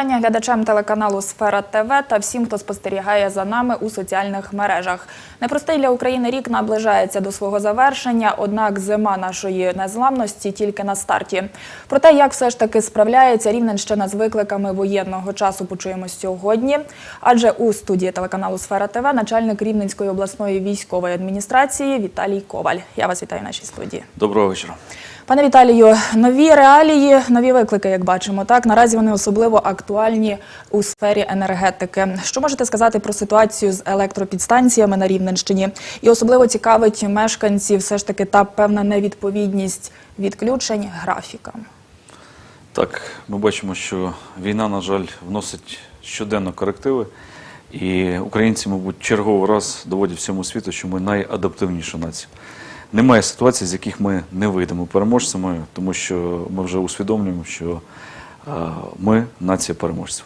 вечора глядачам телеканалу Сфера ТВ та всім, хто спостерігає за нами у соціальних мережах. Непростий для України рік наближається до свого завершення, однак зима нашої незламності тільки на старті. Про те, як все ж таки справляється Рівненщина з викликами воєнного часу, почуємо сьогодні. Адже у студії телеканалу Сфера ТВ начальник Рівненської обласної військової адміністрації Віталій Коваль. Я вас вітаю в нашій студії. Доброго вечора. Пане Віталію, нові реалії, нові виклики, як бачимо, так наразі вони особливо актуальні у сфері енергетики. Що можете сказати про ситуацію з електропідстанціями на Рівненщині? І особливо цікавить мешканців все ж таки та певна невідповідність відключень графікам. Так, ми бачимо, що війна, на жаль, вносить щоденно корективи, і українці, мабуть, черговий раз доводять всьому світу, що ми найадаптивніша нація. Немає ситуацій, з яких ми не вийдемо переможцями, тому що ми вже усвідомлюємо, що е, ми нація переможців.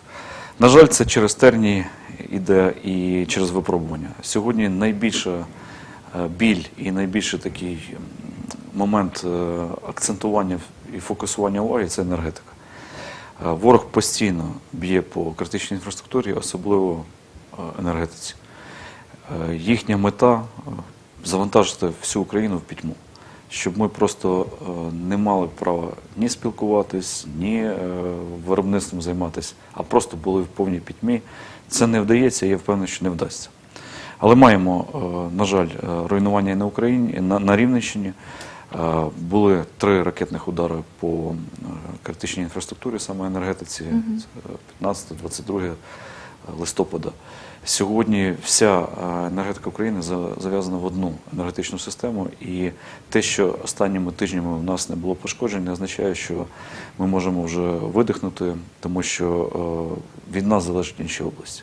На жаль, це через терні іде і через випробування. Сьогодні найбільша е, біль і найбільший такий момент е, акцентування і фокусування уваги це енергетика. Ворог постійно б'є по критичній інфраструктурі, особливо енергетиці. Їхня мета завантажити всю Україну в пітьму, щоб ми просто е, не мали права ні спілкуватись, ні е, виробництвом займатися, а просто були в повній пітьмі. Це не вдається, я впевнений, що не вдасться. Але маємо, е, на жаль, руйнування і на Україні, і на, на Рівненщині. Були три ракетних удари по критичній інфраструктурі, саме енергетиці, 15-22 листопада. Сьогодні вся е, енергетика України за- зав'язана в одну енергетичну систему, і те, що останніми тижнями в нас не було пошкоджень, не означає, що ми можемо вже видихнути, тому що е, від нас залежать інші області.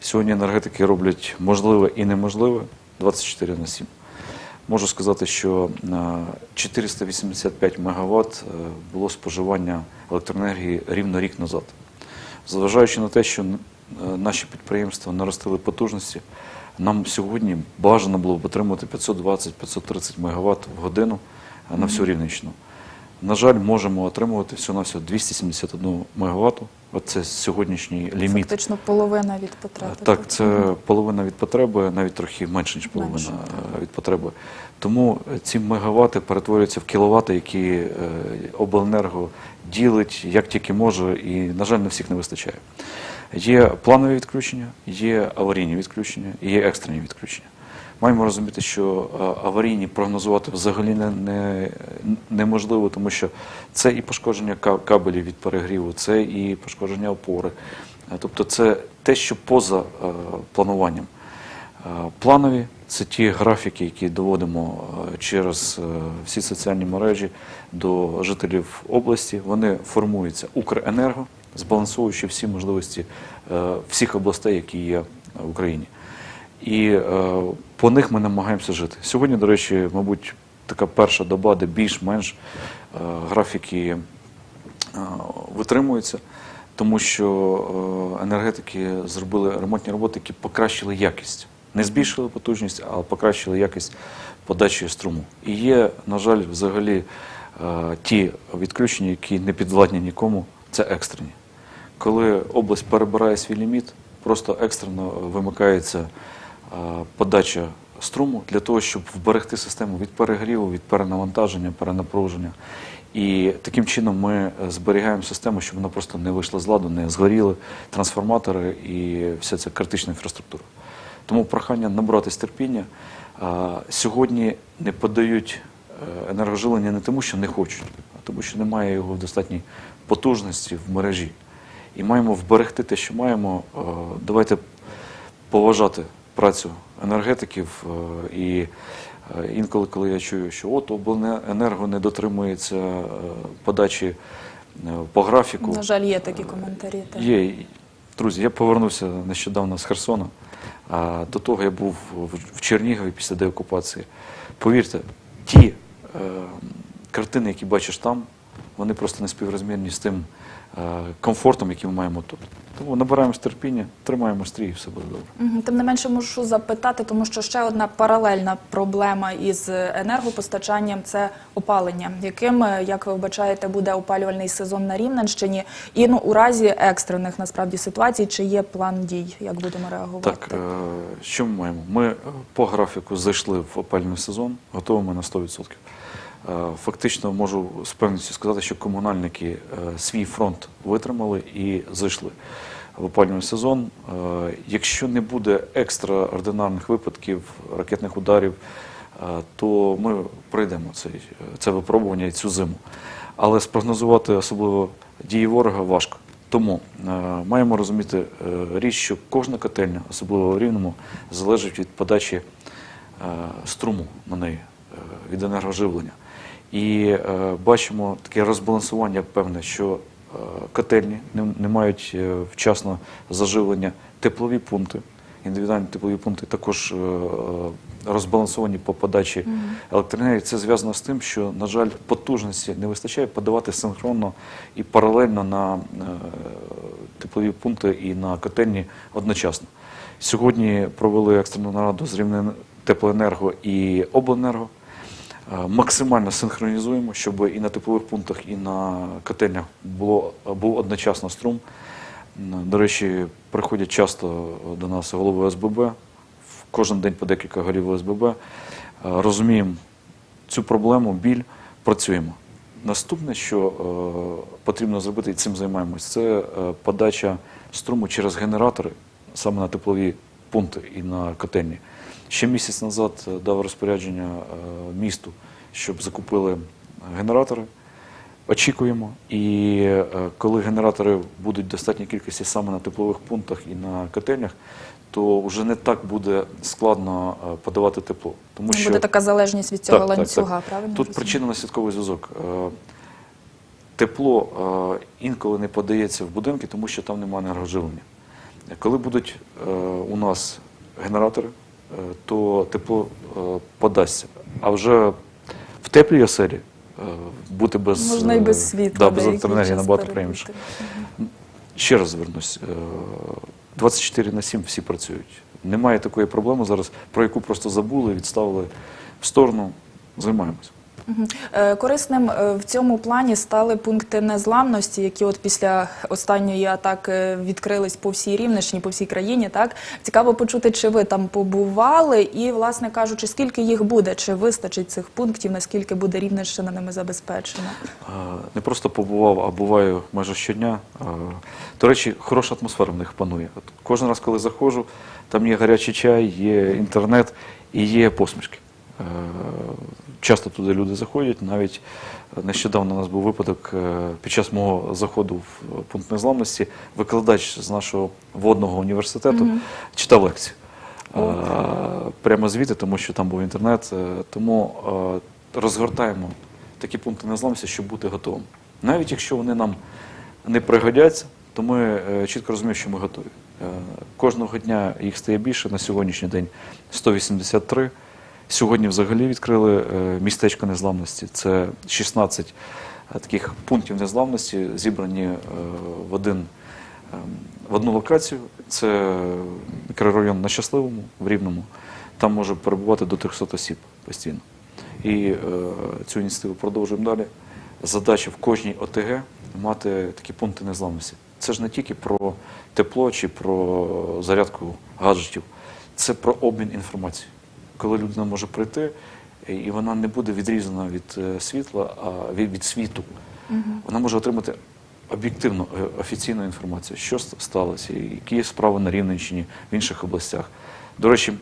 Сьогодні енергетики роблять можливе і неможливе 24 на 7. Можу сказати, що на 485 МВт було споживання електроенергії рівно рік назад. Зважаючи на те, що е, наші підприємства наростили потужності, нам сьогодні бажано було б отримати 520-530 МВт в годину е, на всю Рівненщину. На жаль, можемо отримувати всього на всього 271 МВт. Оце сьогоднішній ліміт. Фактично половина від потреби. Так, це половина від потреби, навіть трохи менше, ніж половина Менше, е, від потреби. Тому е, ці мегавати перетворюються в кіловати, які е, обленерго ділить як тільки може, і, на жаль, на всіх не вистачає. Є планові відключення, є аварійні відключення і є екстрені відключення. Маємо розуміти, що е, аварійні прогнозувати взагалі не, не, неможливо, тому що це і пошкодження кабелів від перегріву, це і пошкодження опори. Е, Тобто це те, що поза е, плануванням. Планові це ті графіки, які доводимо через всі соціальні мережі до жителів області. Вони формуються Укренерго, збалансовуючи всі можливості е, всіх областей, які є в Україні. І е, по них ми намагаємося жити. Сьогодні, до речі, мабуть, така перша доба, де більш-менш е, графіки витримуються, тому що енергетики зробили ремонтні роботи, які покращили якість. Не збільшили потужність, а покращили якість подачі струму. І є, на жаль, взагалі ті відключення, які не підвладні нікому, це екстрені. Коли область перебирає свій ліміт, просто екстрено вимикається е, подача струму для того, щоб вберегти систему від перегріву, від перенавантаження, перенапруження. І таким чином ми е, зберігаємо систему, щоб вона просто не вийшла з ладу, не згоріли трансформатори і вся ця критична інфраструктура. Тому прохання набратись терпіння. Сьогодні не подають е, енергожилення не тому, що не хочуть, а тому, що немає його в достатній потужності в мережі. І маємо вберегти те, що маємо. Е, Давайте поважати працю енергетиків. е, І е, інколи, коли я чую, що от обленерго не дотримується подачі по графіку. На жаль, є такі коментарі. так. Є. Друзі, я повернувся нещодавно з Херсона. А до того я був в- Чернігові після деокупації. Повірте, ті е, картини, які бачиш там, вони просто не співрозмірні з тим комфортом, який ми маємо тут. Тому набираємось терпіння, тримаємо стрій, і все буде добре. Тим не менше можу запитати, тому що ще одна паралельна проблема із енергопостачанням це опалення, яким, е, як ви вбачаєте, буде опалювальний сезон на Рівненщині, і ну у разі екстрених насправді ситуацій, чи є план дій, як будемо реагувати? Так, е, що ми маємо? Ми е, по графіку зайшли в опальний сезон, готовими на 100%. Е, Фактично можу з певністю сказати, що комунальники е, свій фронт витримали і зайшли в опалювальний сезон. Е, Якщо не буде екстраординарних випадків, ракетних ударів, то ми пройдемо цей, це випробування і цю зиму. Але спрогнозувати особливо дії ворога важко. Тому маємо розуміти річ, що кожна котельня, особливо в рівному, залежить від подачі струму на неї, від енергоживлення. І е, бачимо таке розбалансування певне, що е, котельні не, не мають е, вчасно заживлення, теплові пункти, індивідуальні теплові пункти також е, розбалансовані по подачі електроенергії. Це зв'язано з тим, що, на жаль, потужності не вистачає подавати синхронно і паралельно на е, теплові пункти і на котельні одночасно. Сьогодні провели екстрену нараду з Рівне теплоенерго і обленерго. Е, Максимально синхронізуємо, щоб і на теплових пунктах, і на котельнях було, був одночасно струм. До речі, приходять часто до нас голови ОСББ, в- кожен день по декілька голів ОСББ. Е, Розуміємо цю проблему, біль, працюємо. Наступне, що е, потрібно зробити, і цим займаємось, це е, подача струму через генератори саме на теплові пункти і на котельні. Ще місяць назад е, дав розпорядження е, місту, щоб закупили генератори. Очікуємо. І е, коли генератори будуть в достатній кількості саме на теплових пунктах і на котельнях, то вже не так буде складно подавати тепло. Тому Буде така залежність від цього ланцюга, правильно? Тут розумію? причинно-наслідковий зв'язок. Е, Тепло інколи не подається в будинки, тому що там немає енергоживлення. Коли будуть у нас генератори, то тепло е, подасться. А вже в теплій оселі е, бути без, Можна і без е, світла. да, без електроенергії набагато приємніше. Ще раз звернусь. е, 24 на 7 всі працюють. Немає такої проблеми зараз, про яку просто забули, відставили в сторону. Займаємось. Е, Корисним е, в цьому плані стали пункти незламності, які от після останньої атаки відкрились по всій Рівненщині, по всій країні. Так цікаво почути, чи ви там побували, і, власне кажучи, скільки їх буде, чи вистачить цих пунктів, наскільки буде Рівненщина ними забезпечена? Не просто побував, а буваю майже щодня. До речі, хороша атмосфера в них панує. Кожен раз, коли заходжу, там є гарячий чай, є інтернет і є посмішки. Е, Часто туди люди заходять. Навіть нещодавно у нас був випадок е, під час мого заходу в пункт незламності. Викладач з нашого водного університету читав лекцію. Е, Прямо звідти, тому що там був інтернет. Е, Тому е, розгортаємо такі пункти незламності, щоб бути готовим. Навіть якщо вони нам не пригодяться, то ми е, чітко розуміємо, що ми готові. Е, Кожного дня їх стає більше. На сьогоднішній день 183. Сьогодні взагалі відкрили е, містечко незламності. Це 16 е, таких пунктів незламності, зібрані е, в один ем, в одну локацію. Це мікрорайон на Щасливому в Рівному. Там може перебувати до 300 осіб постійно. І цю ініціативу продовжуємо далі. Задача в кожній ОТГ мати такі пункти незламності. Це ж не тільки про тепло чи про зарядку гаджетів, це про обмін інформацією. Коли людина може прийти, і- вона не буде відрізана від е, світла, а від, від світу. Вона може отримати об'єктивну е, офіційну інформацію, що сталося, які є справи на Рівненщині, в інших областях. До речі,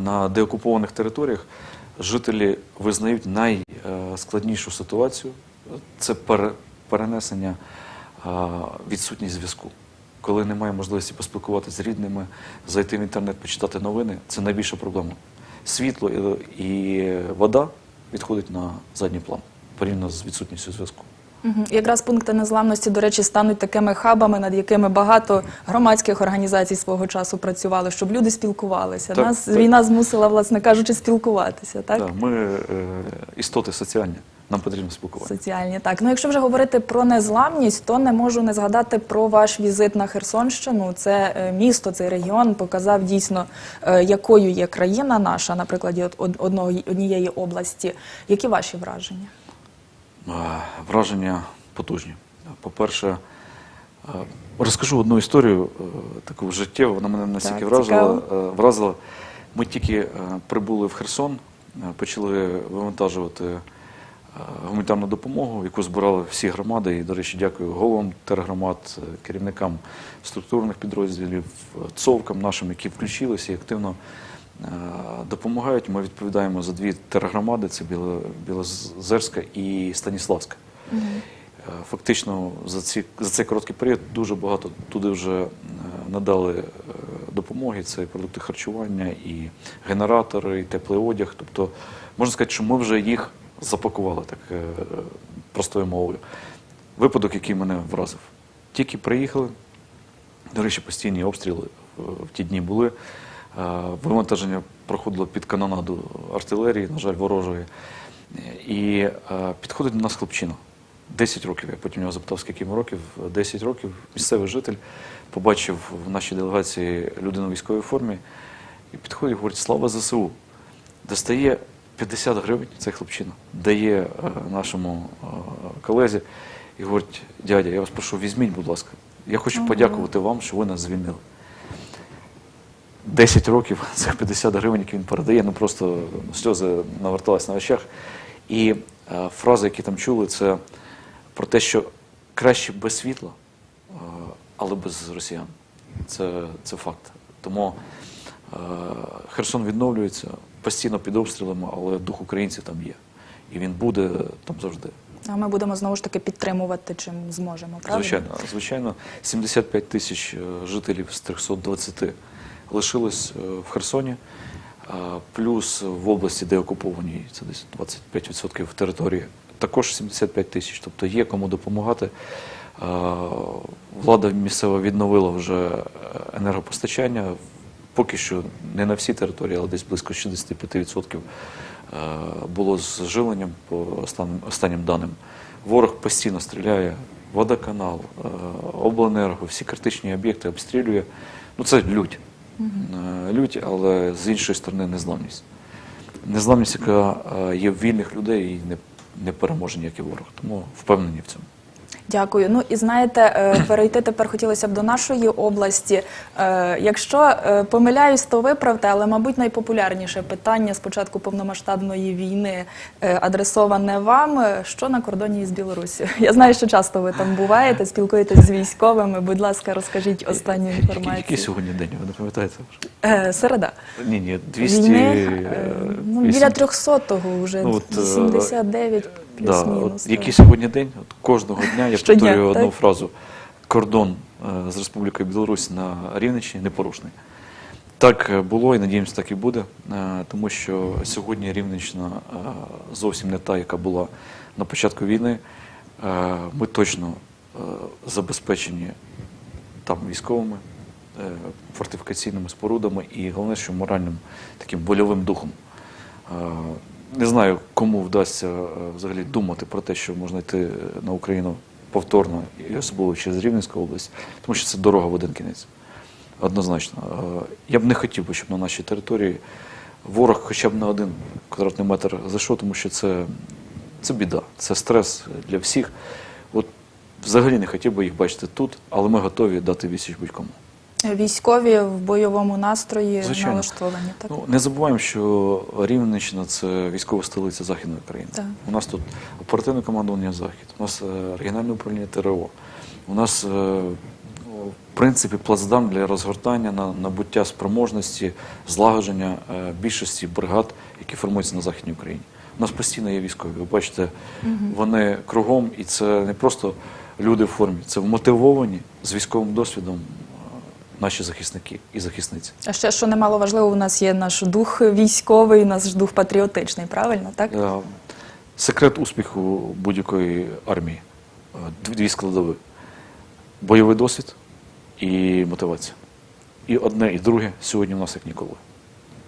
на деокупованих територіях жителі визнають найскладнішу ситуацію це пере- перенесення відсутність зв'язку. Коли немає можливості поспілкуватися з рідними, зайти в інтернет, почитати новини, це найбільша проблема. Світло і- вода відходить на задній план порівняно з відсутністю зв'язку. Якраз пункти незламності, до речі, стануть такими хабами, над якими багато громадських організацій свого часу працювали, щоб люди спілкувалися. Так, Нас так. війна змусила, власне кажучи, спілкуватися. Так Да, ми е, істоти соціальні. Нам потрібно спілкування. Соціальні так. Ну, якщо вже говорити про незламність, то не можу не згадати про ваш візит на Херсонщину. Це е, місто, цей регіон показав дійсно, е, якою є країна наша, на прикладі от од- одного однієї області. Які ваші враження? Враження потужні. По-перше, розкажу одну історію е, таку життєву, вона мене настільки Так, вразила, цікаво. вразила. Ми тільки прибули в Херсон, почали вивантажувати гуманітарну допомогу, яку збирали всі громади. І, до речі, дякую головам тергромад, е, керівникам структурних підрозділів, е, цовкам нашим, які включилися і активно е, допомагають. Ми відповідаємо за дві тергромади: це Біло- Білозерська і Станіславська. Е, Фактично за, ці, за цей короткий період дуже багато туди вже е, надали е, допомоги. Це і продукти харчування, і генератори, і теплий одяг. Тобто можна сказати, що ми вже їх запакували так е, простою мовою. Випадок, який мене вразив. Тільки приїхали, до речі, постійні обстріли в, ті дні були. Е, Вивантаження проходило під канонаду артилерії, на жаль, ворожої. І е, підходить до нас хлопчина. 10 років. Я потім його запитав, скільки йому років. 10 років. Місцевий житель побачив в нашій делегації людину в військовій формі і підходить говорить: Слава ЗСУ! Достає 50 гривень, цей хлопчина, дає е, нашому е, колезі і говорить: дядя, я вас прошу, візьміть, будь ласка. Я хочу подякувати вам, що ви нас звільнили. 10 років цих 50 гривень, які він передає, ну просто сльози навертались на очах. І е, фрази, які там чули, це про те, що краще без світла, е, але без росіян. Це, це факт. Тому е, Херсон відновлюється постійно під обстрілами, але дух українців там є. І він буде там завжди. А ми будемо знову ж таки підтримувати, чим зможемо. Правильно? Звичайно, звичайно, 75 тисяч е, жителів з 320 лишилось е, в Херсоні, плюс в області, де окуповані, це десь 25% території, також 75 тисяч. Тобто є кому допомагати. Влада місцева відновила вже е, енергопостачання. Поки що не на всій території, але десь близько 65% е, було з живленням по останнім, останнім даним. Ворог постійно стріляє, водоканал, е, обленерго, всі критичні об'єкти обстрілює. Ну це лють. Е, Лють, але з іншої сторони незламність. Незламність, яка є в вільних людей і не, не переможе ніякий ворог. Тому впевнені в цьому. Дякую. Ну і знаєте, е, перейти тепер хотілося б до нашої області. Е, якщо е, помиляюсь, то виправте, але мабуть найпопулярніше питання з початку повномасштабної війни адресоване вам. Що на кордоні з Білорусі? Я знаю, що часто ви там буваєте, спілкуєтесь з військовими. Будь ласка, розкажіть останню інформацію. Який сьогодні день? Ви не пам'ятаєте? Середа. Ні, ні, 200... Ну, біля 300-го вже, ну, от, плюс да, мінус. От, який сьогодні день? От кожного дня я Щодня, повторюю так? одну фразу: кордон е, з Республікою Білорусь на Рівненщині непорушний. Так е, було і надіємося, так і буде, е, тому що сьогодні Рівненщина зовсім не та, яка була на початку війни. Ми точно забезпечені там військовими, фортифікаційними спорудами і головне, що моральним таким больовим духом. Е, Не знаю, кому вдасться е, взагалі думати про те, що можна йти на Україну повторно, і особливо через Рівненську область, тому що це дорога в один кінець. Однозначно. Е, Я б не хотів би, щоб на нашій території ворог хоча б на один квадратний метр зайшов, тому що це, це біда, це стрес для всіх. От взагалі не хотів би їх бачити тут, але ми готові дати відсіч будь-кому. Військові в бойовому настрої Звичайно. налаштовані. Так? Ну, не забуваємо, що Рівненщина це військова столиця Західної країни. Так. У нас тут оперативне командування Захід, у нас е, регіональне управління ТРО, у нас, е, в принципі, плацдарм для розгортання на набуття спроможності, злагодження е, більшості бригад, які формуються на Західній Україні. У нас постійно є військові. Ви бачите, вони кругом, і це не просто люди в формі, це вмотивовані з військовим досвідом наші захисники і захисниці. А ще що немало важливо, у нас є наш дух військовий, наш дух патріотичний, правильно? Так? Е, Секрет успіху будь-якої армії е, дві- складові: бойовий досвід і мотивація. І одне, і друге сьогодні у нас як ніколи.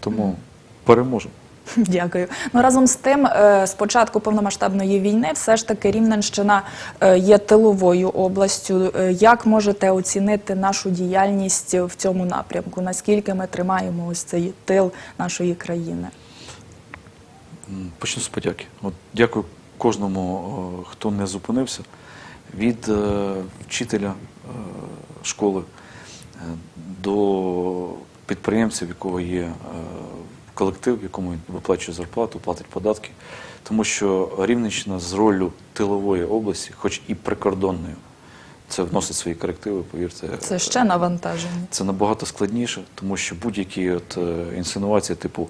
Тому переможемо. Дякую. Ну разом з тим, е, з початку повномасштабної війни, все ж таки Рівненщина е, є тиловою областю. Е, Як можете оцінити нашу діяльність в цьому напрямку? Наскільки ми тримаємо ось цей тил нашої країни? Почну з подяки. От дякую кожному, хто не зупинився, від е, вчителя е, школи до підприємця, в якого є е, колектив, якому він виплачує зарплату, платить податки. Тому що Рівненщина з роллю тилової області, хоч і прикордонною, це вносить свої корективи, повірте. Це ще навантаження. Це набагато складніше, тому що будь-які от е, інсинуації, типу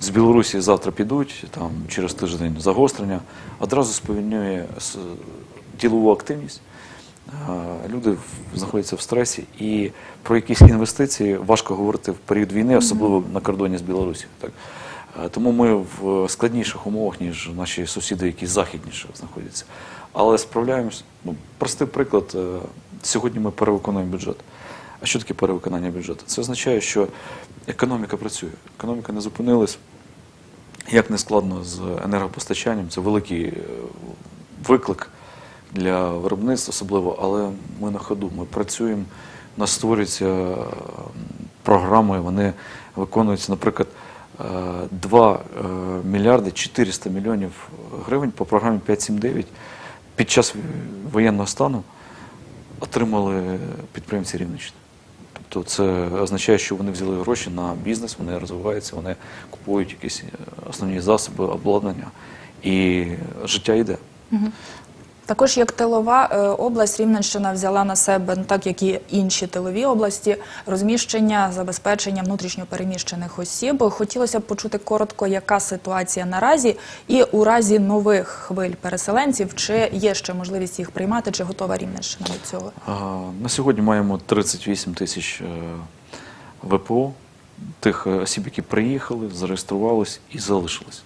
з Білорусі завтра підуть, там через тиждень загострення, одразу сповільнює ділову активність. Люди знаходяться в стресі, і про якісь інвестиції важко говорити в період війни, особливо на кордоні з Білорусі. Так? Тому ми в складніших умовах, ніж наші сусіди, які західніше знаходяться. Але справляємось. Ну, простий приклад. е, Сьогодні ми перевиконуємо бюджет. А що таке перевиконання бюджету? Це означає, що економіка працює, економіка не зупинилась. Як не складно з енергопостачанням, це великий е, виклик для виробництва, особливо, але ми на ходу, ми працюємо, у нас створюються е, програми, вони виконуються, наприклад, е, 2 е, мільярди 400 мільйонів гривень по програмі 579 під час воєнного стану отримали підприємці Рівненщини. Тобто це означає, що вони взяли гроші на бізнес, вони розвиваються, вони купують якісь е, основні засоби, обладнання, і життя йде. Також як тилова е, область Рівненщина взяла на себе, ну, так як і інші тилові області, розміщення, забезпечення внутрішньо переміщених осіб. Хотілося б почути коротко, яка ситуація наразі, і у разі нових хвиль переселенців, чи є ще можливість їх приймати, чи готова Рівненщина до цього? На сьогодні маємо 38 тисяч е, ВПО, тих е, осіб, які приїхали, зареєструвались і залишились.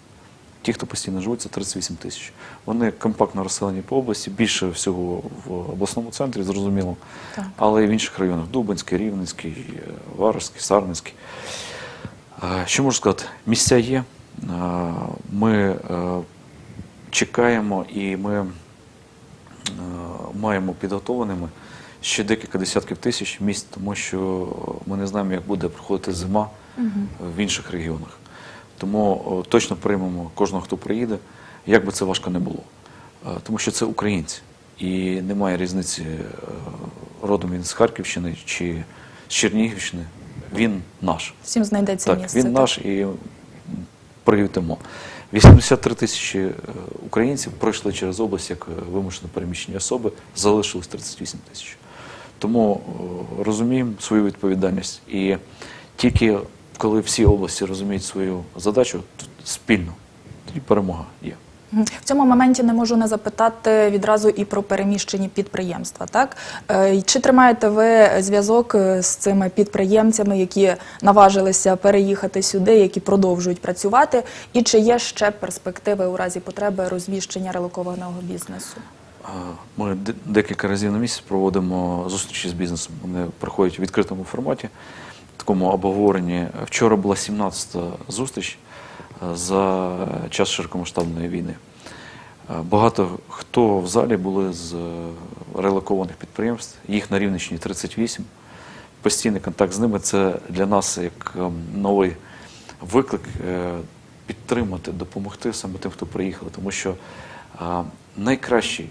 Ті, хто постійно живуть, це 38 тисяч. Вони компактно розселені по області, більше всього в обласному центрі, зрозуміло, Так. але і в інших районах Дубинський, Рівненський, Варварський, Сарненський. Що можу сказати? Місця є. Ми е, чекаємо і ми е, маємо підготовленими ще декілька десятків тисяч місць, тому що ми не знаємо, як буде проходити зима в інших регіонах. Тому точно приймемо кожного, хто приїде, як би це важко не було. Е, Тому що це українці. І немає різниці е, родом він з Харківщини чи з Чернігівщини. Він наш. Всім знайдеться Так, місце. він так? наш і приютимо. 83 тисячі е, українців пройшли через область як е, вимушено переміщені особи, залишилось 38 тисяч. Тому е, розуміємо свою відповідальність. І тільки коли всі області розуміють свою задачу спільно, тоді перемога є. В цьому моменті не можу не запитати відразу і про переміщені підприємства. Так Е, чи тримаєте ви зв'язок е, з цими підприємцями, які наважилися переїхати сюди, які продовжують працювати? І чи є ще перспективи у разі потреби розміщення релокованого бізнесу? Ми декілька разів на місяць проводимо зустрічі з бізнесом. Вони проходять у відкритому форматі, в такому обговоренні. Вчора була 17-та зустріч е, за час широкомасштабної війни. Е, Багато хто в залі були з е, релокованих підприємств, їх на Рівненщині 38. Постійний контакт з ними це для нас як новий виклик підтримати, допомогти саме тим, хто приїхав. Тому що найкращий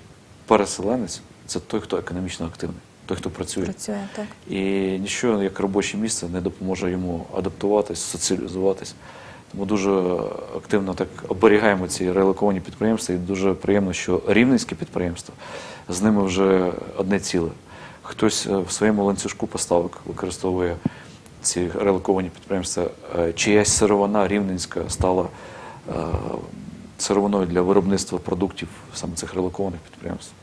переселенець це той, хто економічно активний, той, хто працює. Працює так. І нічого як робоче місце не допоможе йому адаптуватись, соціалізуватись. Тому дуже активно так оберігаємо ці релоковані підприємства, і дуже приємно, що рівненські підприємства з ними вже одне ціле. Хтось е, в своєму ланцюжку поставок використовує ці релоковані підприємства. Е, Чиясь сировина рівненська стала е, сировиною для виробництва продуктів саме цих релокованих підприємств.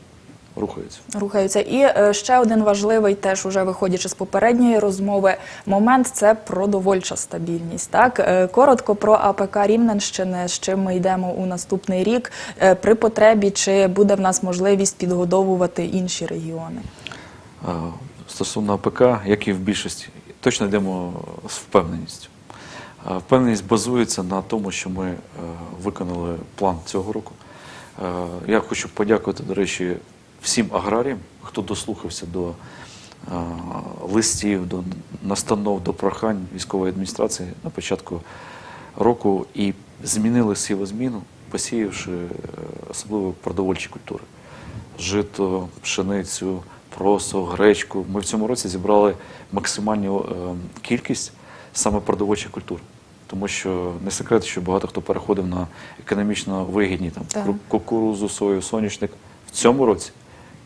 Рухаються. Рухаються. І е, ще один важливий, теж уже виходячи з попередньої розмови, момент це продовольча стабільність. Так Е, коротко про АПК Рівненщини, з чим ми йдемо у наступний рік. Е, При потребі чи буде в нас можливість підгодовувати інші регіони? Стосовно АПК, як і в більшості, точно йдемо з впевненістю. Впевненість базується на тому, що ми виконали план цього року. Я хочу подякувати, до речі, всім аграріям, хто дослухався до е, листів, до настанов, до прохань військової адміністрації на початку року і змінили сівозміну, посіявши е, особливо продовольчі культури. Жито, пшеницю, просо, гречку. Ми в цьому році зібрали максимальну е, кількість саме продовольчих культур. Тому що не секрет, що багато хто переходив на економічно вигідні там Так. кукурузу, сою, соняшник. В цьому році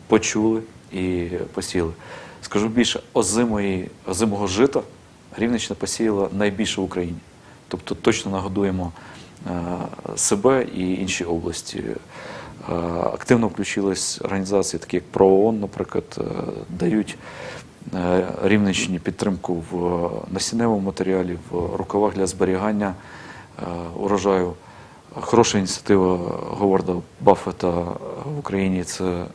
почули і посіяли. Скажу більше, озимої, озимого жита Рівненщина посіяла найбільше в Україні. Тобто точно нагодуємо е, себе і інші області. Е, Активно включились організації, такі як ПРООН, наприклад, е, дають Рівненщині підтримку в насінневому матеріалі, в рукавах для зберігання урожаю. Хороша ініціатива Говарда Баффета в Україні це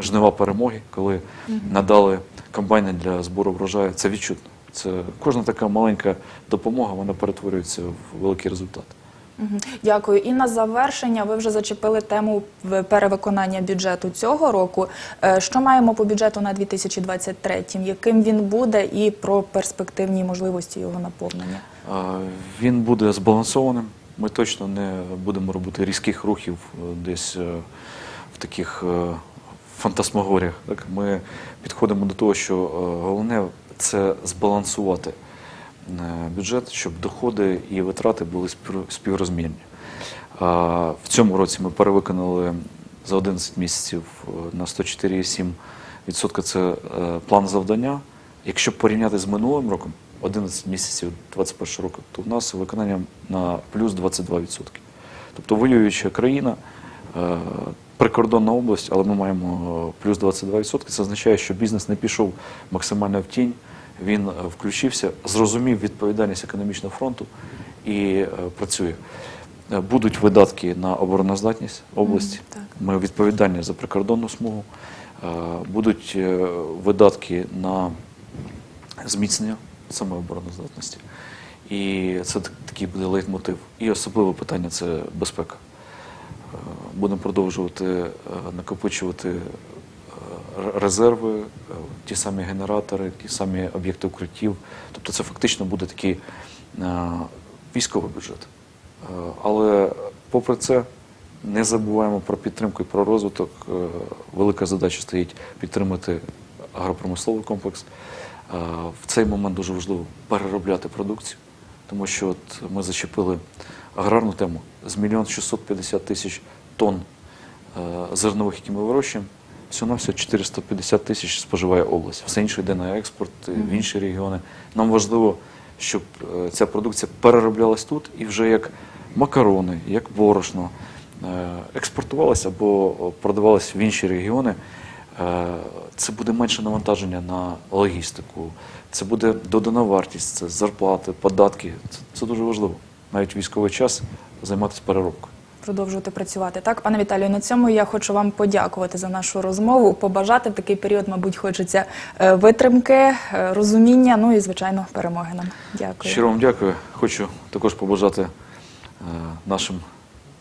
жнива перемоги, коли надали комбайни для збору врожаю. Це відчутно. Це кожна така маленька допомога, вона перетворюється в великий результат. Дякую. І на завершення ви вже зачепили тему перевиконання бюджету цього року. Е, Що маємо по бюджету на 2023? Яким він буде і про перспективні можливості його наповнення? Він буде збалансованим. Ми точно не будемо робити різких рухів е, десь е, в таких фантасмагоріях. Так? Ми підходимо до того, що е, головне це збалансувати е, бюджет, щоб доходи і витрати були спів- співрозмірні. В цьому році ми перевиконали за 11 місяців е, на 104,7% це план завдання. Якщо порівняти з минулим роком, 11 місяців 2021 року, то в нас виконання на плюс 22%. Тобто воююча країна, прикордонна область, але ми маємо е, плюс 22%. Це означає, що бізнес не пішов максимально в тінь, він е, включився, зрозумів відповідальність економічного фронту і е, працює. Будуть видатки на обороноздатність області. Ми відповідальні за прикордонну смугу. Будуть видатки на зміцнення самої обороноздатності. І це такий буде лейтмотив. І особливе питання це безпека. Будемо продовжувати е, накопичувати е, резерви, е, ті самі генератори, ті самі об'єкти укриттів. Тобто це фактично буде такий військовий бюджет. Але попри це не забуваємо про підтримку і про розвиток. Велика задача стоїть підтримати агропромисловий комплекс. В цей момент дуже важливо переробляти продукцію, тому що от ми зачепили аграрну тему з мільйон 650 тисяч тонн е, зернових, які ми вирощуємо. Всього на все 450 тисяч споживає область. Все інше йде на експорт е, в інші регіони. Нам важливо, щоб е, ця продукція перероблялась тут і вже як макарони, як борошно експортувалася або продавалася в інші регіони. Це буде менше навантаження на логістику, це буде додана вартість, це зарплати, податки. Це, це дуже важливо. Навіть військовий час займатися переробкою. Продовжувати працювати. Так, пане Віталію, на цьому я хочу вам подякувати за нашу розмову. Побажати в такий період, мабуть, хочеться е, витримки, е, розуміння, ну і звичайно, перемоги нам. Дякую. Щиро вам дякую. Хочу також побажати е, нашим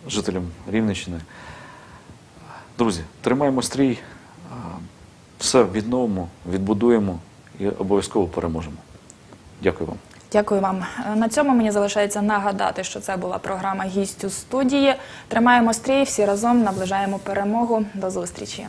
жителям Рівненщини. Друзі, тримаємо стрій, все відновимо, відбудуємо і обов'язково переможемо. Дякую вам. Дякую вам. На цьому мені залишається нагадати, що це була програма «Гість у студії. Тримаємо стрій, всі разом наближаємо перемогу. До зустрічі.